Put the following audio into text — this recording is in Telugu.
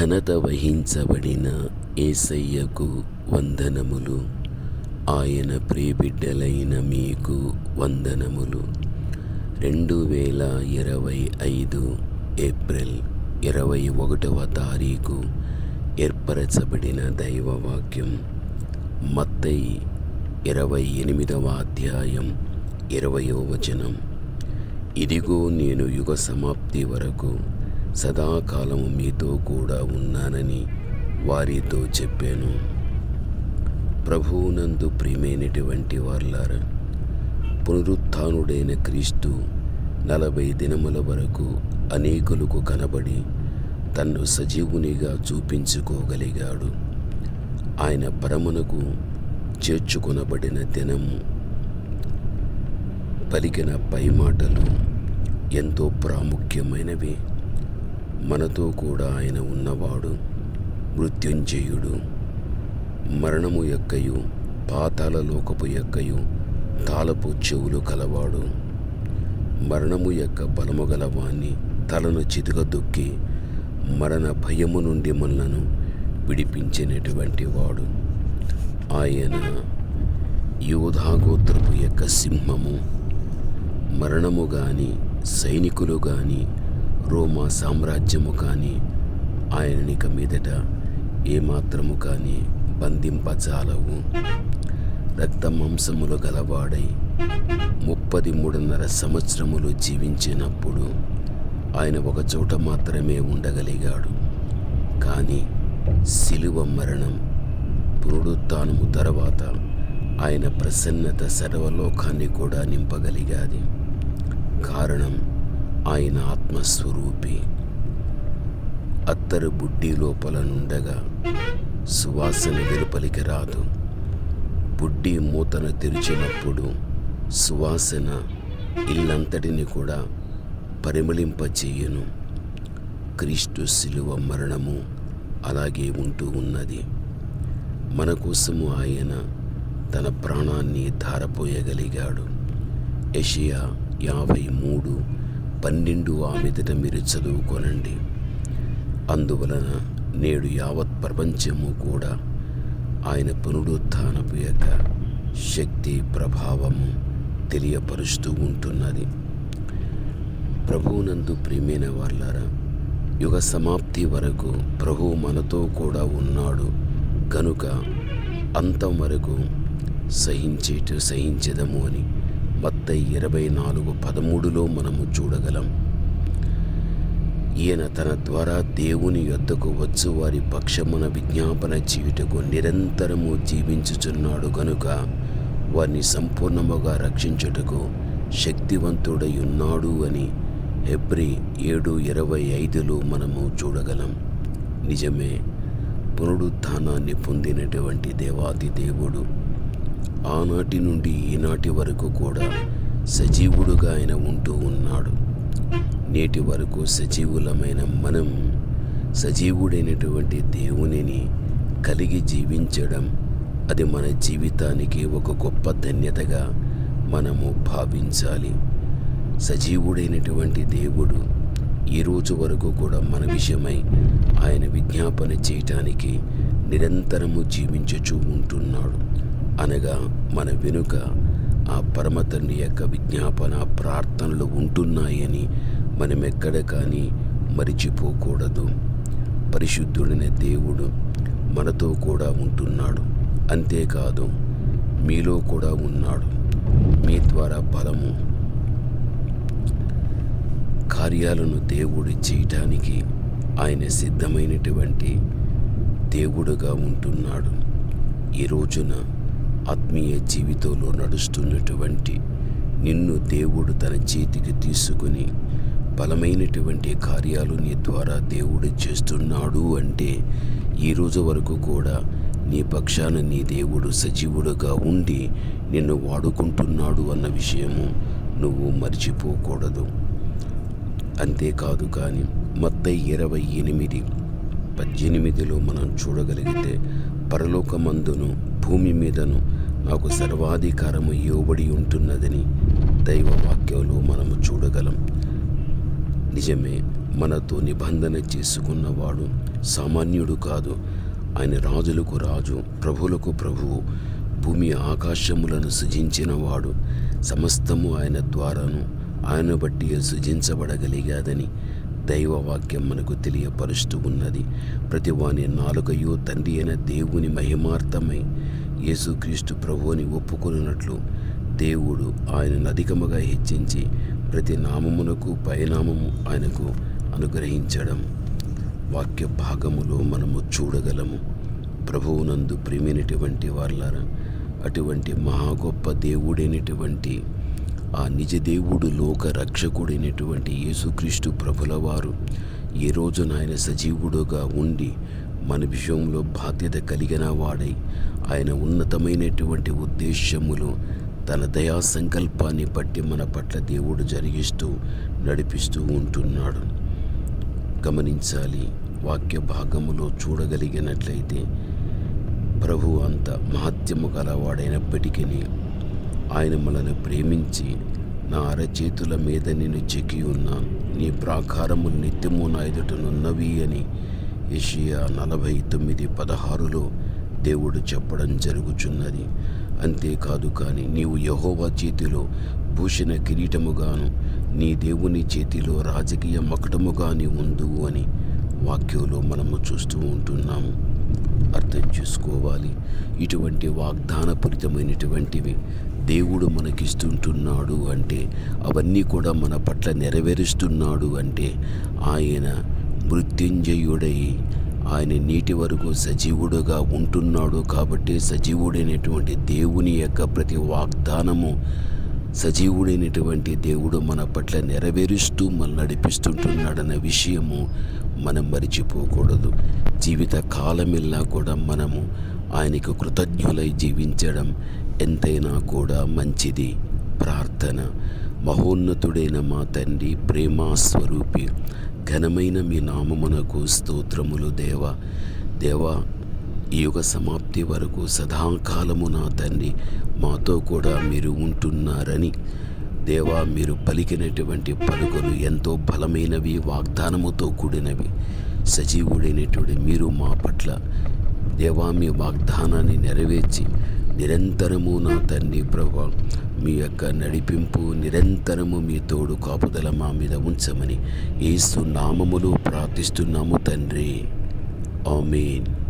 ఘనత వహించబడిన ఏసయ్యకు వందనములు. ఆయన ప్రియబిడ్డలైన మీకు వందనములు. రెండు వేల ఇరవై ఐదు ఏప్రిల్ ఇరవై ఒకటవ తారీఖు ఏర్పరచబడిన దైవవాక్యం. మత్తయి ఇరవై ఎనిమిదవ అధ్యాయం ఇరవయో వచనం. ఇదిగో నేను యుగ సమాప్తి వరకు సదాకాలము మీతో కూడా ఉన్నానని వారితో చెప్పాను. ప్రభువునందు ప్రియమైనటువంటి వాళ్ళారా పునరుత్డైన క్రీస్తు నలభై దినముల వరకు అనేకులకు కనబడి తన్ను సజీవునిగా చూపించుకోగలిగాడు. ఆయన పరమునకు చేర్చుకొనబడిన దినము. పలికిన పై మాటలు ఎంతో ప్రాముఖ్యమైనవి. మనతో కూడా ఆయన ఉన్నవాడు మృత్యుంజయుడు. మరణము యొక్కయు పాతాల లోకపు యొక్కయు తాళపు చెవులు కలవాడు. మరణము యొక్క బలము గలవాన్ని తలను చితుకదొక్కి మరణ భయము నుండి మనలను విడిపించినటువంటి వాడు. ఆయన యోధాగోత్రపు యొక్క సింహము. మరణము గాని సైనికులు కానీ రోమా సామ్రాజ్యము కానీ ఆయననిక మీదట ఏమాత్రము కానీ బంధింపజాలవు. రక్త మాంసములు గలవాడై ముప్పది మూడున్నర సంవత్సరములు జీవించినప్పుడు ఆయన ఒక చోట మాత్రమే ఉండగలిగాడు. కానీ శిలువ మరణం పునరుత్థానము తర్వాత ఆయన ప్రసన్నత సర్వలోకాన్ని కూడా నింపగలిగాది. కారణం ఆయన ఆత్మస్వరూపి. అత్తరు బుడ్డి లోపల నుండగా సువాసన వెలుపలికి రాదు. బుడ్డి మూతను తెరిచినప్పుడు సువాసన ఇల్లంతటిని కూడా పరిమళింపచేయును. క్రీస్తు శిలువ మరణము అలాగే ఉంటూ ఉన్నది. మన కోసము ఆయన తన ప్రాణాన్ని ధారపోయగలిగాడు. యషియా యాభై మూడు పన్నెండు ఆ మీదట మీరు చదువుకోనండి. అందువలన నేడు యావత్ ప్రపంచము కూడా ఆయన పునరుత్నపు యొక్క శక్తి ప్రభావము తెలియపరుస్తూ ఉంటున్నది. ప్రభువునందు ప్రియమైన వాళ్ళారా యుగ సమాప్తి వరకు ప్రభువు మనతో కూడా ఉన్నాడు. కనుక అంతం వరకు సహించేటు సహించదము అని బత్తై ఇరవై నాలుగు పదమూడులో మనము చూడగలం. ఈయన తన ద్వారా దేవుని యొద్దకు వచ్చు వారి పక్షమున విజ్ఞాపన చేయుటకు నిరంతరము జీవించుచున్నాడు గనుక వారిని సంపూర్ణముగా రక్షించుటకు శక్తివంతుడై ఉన్నాడు అని హెబ్రి ఏడు ఇరవై ఐదులో మనము చూడగలం. నిజమే పునరుత్థానాన్ని పొందినటువంటి దేవాది దేవుడు ఆనాటి నుండి ఈనాటి వరకు కూడా సజీవుడుగా ఆయన ఉంటూ ఉన్నాడు. నేటి వరకు సజీవులమైన మనం సజీవుడైనటువంటి దేవునిని కలిగి జీవించడం అది మన జీవితానికి ఒక గొప్ప ధన్యతగా మనము భావించాలి. సజీవుడైనటువంటి దేవుడు ఈ రోజు వరకు కూడా మన విషయమై ఆయన విజ్ఞాపన చేయటానికి నిరంతరము జీవించుచూ ఉంటున్నాడు. అనగా మన వెనుక ఆ పరమ తండ్రి యొక్క విజ్ఞాపన ప్రార్థనలు ఉంటున్నాయని మనం ఎక్కడ కానీ మరిచిపోకూడదు. పరిశుద్ధుడైన దేవుడు మనతో కూడా ఉంటున్నాడు. అంతేకాదు మీలో కూడా ఉన్నాడు. మీ ద్వారా బలము కార్యాలను దేవుడు చేయటానికి ఆయన సిద్ధమైనటువంటి దేవుడుగా ఉంటున్నాడు. ఈ రోజున ఆత్మీయ జీవితంలో నడుస్తున్నటువంటి నిన్ను దేవుడు తన చేతికి తీసుకుని బలమైనటువంటి కార్యాలు నీ ద్వారా దేవుడు చేస్తున్నాడు అంటే ఈ రోజు వరకు కూడా నీ పక్షాన నీ దేవుడు సజీవుడుగా ఉండి నిన్ను వాడుకుంటున్నాడు అన్న విషయము నువ్వు మర్చిపోకూడదు. అంతేకాదు కానీ మొత్తం ఇరవై ఎనిమిది పద్దెనిమిదిలో మనం చూడగలిగితే పరలోకమందును భూమి మీదను నాకు సర్వాధికారము ఇవ్వబడి ఉంటున్నదని దైవ వాక్యంలో మనము చూడగలం. నిజమే మనతో నిబంధన చేసుకున్నవాడు సామాన్యుడు కాదు. ఆయన రాజులకు రాజు ప్రభులకు ప్రభువు భూమి ఆకాశములను సృజించినవాడు సమస్తము ఆయన ద్వారాను ఆయన బట్టి సృజించబడగలిగాదని దైవవాక్యం మనకు తెలియపరుస్తూ ఉన్నది. ప్రతి వాని నాలుకయు తండ్రి అయిన దేవుని మహిమార్థమై యేసుక్రీస్తు ప్రభువుని ఒప్పుకున్నట్లు దేవుడు ఆయనను అధికముగా హెచ్చించి ప్రతి నామమునకు పైనామము ఆయనకు అనుగ్రహించడం. వాక్య భాగములో మనము చూడగలము. ప్రభువునందు ప్రేమైనటువంటి వాళ్ళారా అటువంటి మహా గొప్ప దేవుడైనటువంటి ఆ నిజ దేవుడు లోక రక్షకుడైనటువంటి యేసుక్రీస్తు ప్రభుల వారు ఏ రోజున ఆయన సజీవుడుగా ఉండి మన విషయంలో బాధ్యత కలిగిన వాడై ఆయన ఉన్నతమైనటువంటి ఉద్దేశములు తన దయా సంకల్పాన్ని బట్టి మన పట్ల దేవుడు జరిగిస్తూ నడిపిస్తూ ఉంటున్నాడు. గమనించాలి వాక్య భాగములో చూడగలిగినట్లయితే ప్రభు అంత మహత్యము గలవాడైనప్పటికీ ఆయన మనల్ని ప్రేమించి నా అరచేతుల మీద నేను చెక్కి ఉన్నాను. నీ ప్రాకారము నిత్యము నా ఎదుటనున్నవి అని ఏషియా నలభై తొమ్మిది పదహారులో దేవుడు చెప్పడం జరుగుచున్నది. అంతేకాదు కానీ నీవు యహోవా చేతిలో భూషణ కిరీటముగాను నీ దేవుని చేతిలో రాజకీయ మకటముగాని ఉందువు అని వాక్యంలో మనము చూస్తూ ఉంటున్నాము. అర్థం చేసుకోవాలి. ఇటువంటి వాగ్దానపూరితమైనటువంటివి దేవుడు మనకిస్తుంటున్నాడు అంటే అవన్నీ కూడా మన పట్ల నెరవేరుస్తున్నాడు అంటే ఆయన మృత్యుంజయుడై ఆయన నీటి వరకు సజీవుడుగా ఉంటున్నాడు కాబట్టి సజీవుడైనటువంటి దేవుని యొక్క ప్రతి వాగ్దానము సజీవుడైనటువంటి దేవుడు మన పట్ల నెరవేరుస్తూ మన నడిపిస్తుంటున్నాడన్న విషయము మనం మరిచిపోకూడదు. జీవిత కాలమిల్లా కూడా మనము ఆయనకు కృతజ్ఞులై జీవించడం ఎంతైనా కూడా మంచిది. ప్రార్థన. మహోన్నతుడైన మా తండ్రి ప్రేమా స్వరూపి ఘనమైన మీ నామమునకు స్తోత్రములు దేవ. దేవా ఈ యుగ సమాప్తి వరకు సదాకాలము నా తండ్రి మాతో కూడా మీరు ఉంటున్నారని దేవా మీరు పలికినటువంటి పలుకులు ఎంతో బలమైనవి వాగ్దానముతో కూడినవి. సజీవుడైనటువంటి మీరు మా పట్ల దేవా మీ వాగ్దానాన్ని నెరవేర్చి నిరంతరము నా తండ్రి ప్రభా మీ యొక్క నడిపింపు నిరంతరము మీ తోడు కాపుదల మా మీద ఉంచమని ఏసు నామములు ప్రార్థిస్తున్నాము తండ్రి. ఆమెన్.